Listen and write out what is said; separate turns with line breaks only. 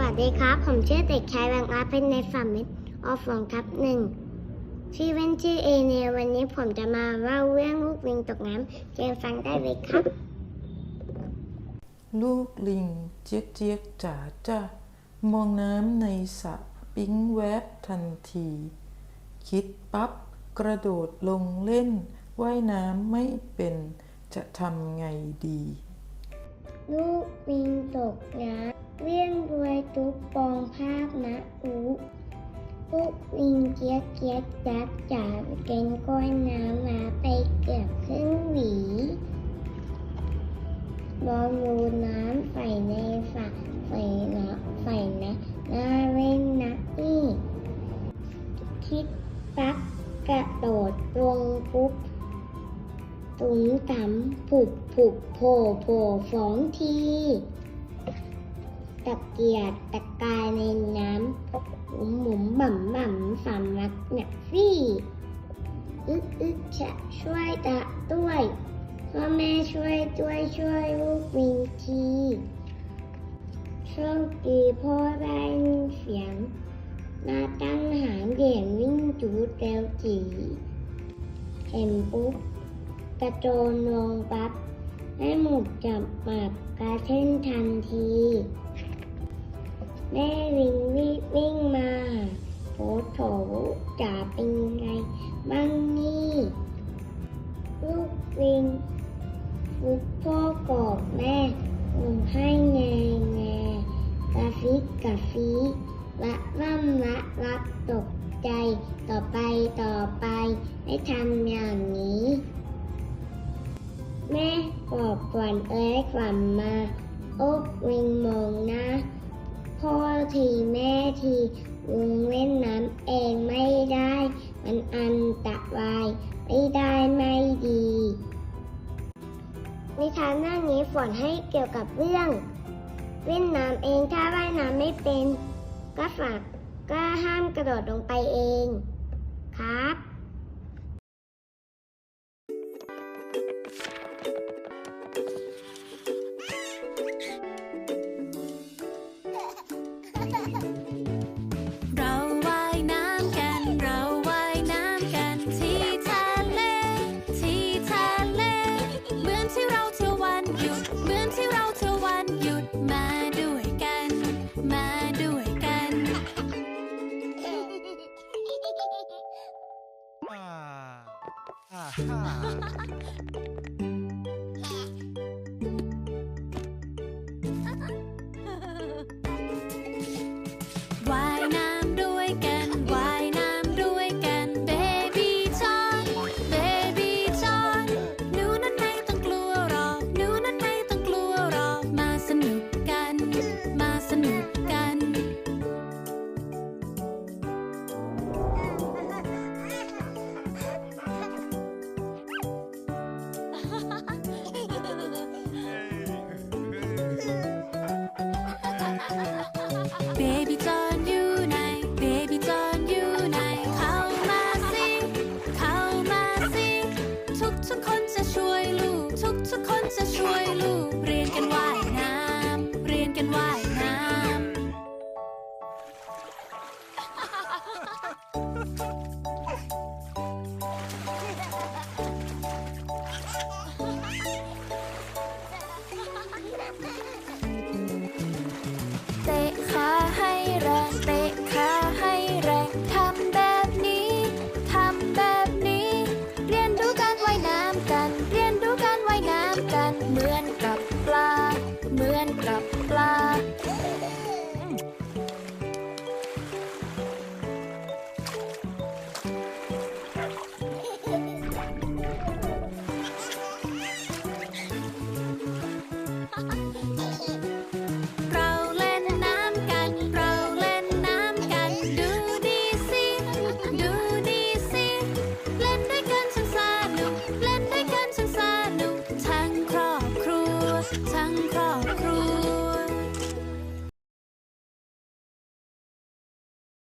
วัสดีครับ ผมชื่อเด็กชายแวงอาเป็นในฝัมมิตรออฟฟองทับหนึ่งชื่อเว้นชื่อเอเนวันนี้ผมจะมาเล่าเรื่องลูกลิงตกน้ำเชิญฟังได้เลยครับ
ลูกลิงเจี๊ยกเจี๊ยกจ๋าจ้ามองน้ำในสระปิ๊งแวบทันที คิดปั๊บกระโดดลงเล่นว่ายน้ำไม่เป็นจะทำไงดี
ลูกลิงตกน้ำ เลี้ยงรวยตุ๊กปองภาพนะอูลูกลิงเจี๊ยเจี๊ยจับจ่าเกนก้อนน้ำมาไปเกือบครึ่งหวีมองดูน้ำใส่ในฝักใส่เนาะใส่นะน่าเล่นนะนี่คิดปั๊บกระโดดลงปุ๊บตุ๋งตำผุบผุบโผล่โผล่สองที ตะเกียกตะกายในน้ำหมุนหมุนบ่ำบ่ำสำลักหนักฟี่อึกอึกจะช่วยตะด้วยพ่อแม่ช่วยด้วยช่วยลูกวิงทีโชคดีพ่อได้ยินเสียงมาตั้งหางเหรียญวิ่งจูดเร็วจีเห็นปุ๊บกระโจนลงปั๊บให้หมุกจับหมากกระเท่นทันที แม่ลิงรีบวิ่งมาโผโถจ่าเป็นไงบ้างนี่ลูกลิงฟุกพ่อกอดแม่ลงให้แงแงกระฟิกกระฟีละล่ำละรับตกใจต่อไปต่อไปให้ทำอย่างนี้ แม่กอบก่อนเอ้ยขวัญมาอกวิงมองนะ ทีแม่ทีลุงเล่นน้ำเองไม่ได้ มันอันตรายไม่ได้ไม่ดี นิทานเรื่องนี้ฝนให้เกี่ยวกับเรื่องเล่นน้ำเองถ้าว่ายน้ำไม่เป็น ก็ฝากก็ห้ามกระโดดลงไปเอง ครับ
你 เหมือนกั
บ